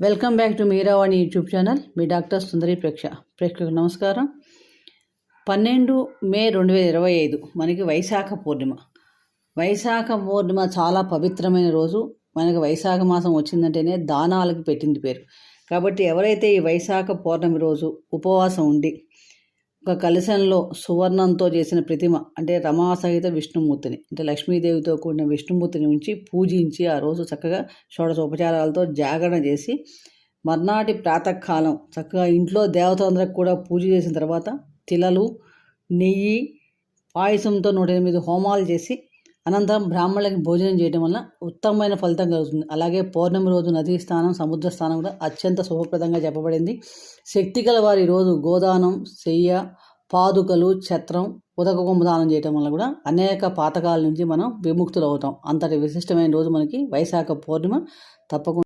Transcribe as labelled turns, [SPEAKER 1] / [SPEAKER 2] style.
[SPEAKER 1] Welcome back to Meeravani YouTube channel. Me doctor Sundari ప్రేక్ష. ప్రేక్షకు నమస్కారం. పన్నెండు మే రెండు వేల ఇరవై ఐదు మనకి వైశాఖ పూర్ణిమ. వైశాఖ పూర్ణిమ చాలా పవిత్రమైన రోజు. మనకి వైశాఖ మాసం వచ్చిందంటేనే దానాలకు పెట్టింది పేరు. కాబట్టి ఎవరైతే ఈ వైశాఖ పౌర్ణమి రోజు ఉపవాసం ఉండి ఒక కలశంలో సువర్ణంతో చేసిన ప్రతిమ అంటే రమాసహిత విష్ణుమూర్తిని అంటే లక్ష్మీదేవితో కూడిన విష్ణుమూర్తిని ఉంచి పూజించి ఆ రోజు చక్కగా షోడశోపచారాలతో జాగరణ చేసి మర్నాటి ప్రాతకాలం చక్కగా ఇంట్లో దేవతలందరికి కూడా పూజ చేసిన తర్వాత తిలలు నెయ్యి పాయసంతో నూట ఎనిమిది హోమాలు చేసి అనంతరం బ్రాహ్మణులకి భోజనం చేయడం వల్ల ఉత్తమమైన ఫలితం కలుగుతుంది. అలాగే పౌర్ణమి రోజు నదీ స్థానం సముద్ర స్థానం కూడా అత్యంత శుభప్రదంగా చెప్పబడింది. శక్తి గల వారి రోజు గోదానం శయ్య పాదుకలు ఛత్రం ఉదక దానం చేయడం వల్ల కూడా అనేక పాతకాల నుంచి మనం విముక్తులు అవుతాం అంతటి విశిష్టమైన రోజు మనకి వైశాఖ పౌర్ణిమ తప్పకుండా